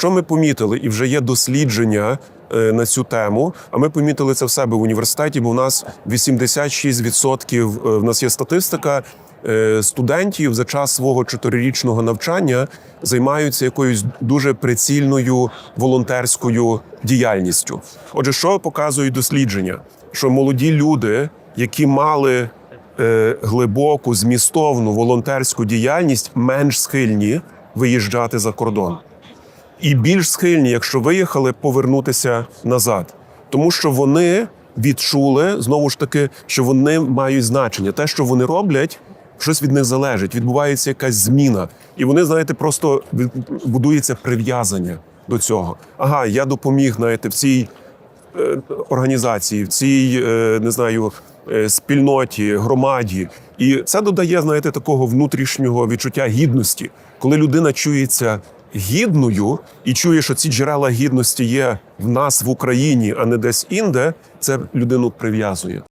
Що ми помітили, і вже є дослідження е, на цю тему. А ми помітили це в себе в університеті, бо у нас 86% е, в нас є статистика. е, Студентів за час свого чотирирічного навчання займаються якоюсь дуже прицільною волонтерською діяльністю. Отже, що показують дослідження? Що молоді люди, які мали глибоку змістовну волонтерську діяльність, менш схильні виїжджати за кордон і більш схильні, якщо виїхали, повернутися назад, тому що вони відчули знову ж таки, що вони мають значення. Те, що вони роблять, щось від них залежить. Відбувається якась зміна, і вони, знаєте, просто будується прив'язання до цього. Ага, я допоміг, знаєте, в цій е, організації, в цій е, не знаю. е, Спільноті, громаді, і це додає, знаєте, такого внутрішнього відчуття гідності, коли людина чується гідною і чує, що ці джерела гідності є в нас в Україні, а не десь інде. Це людину прив'язує.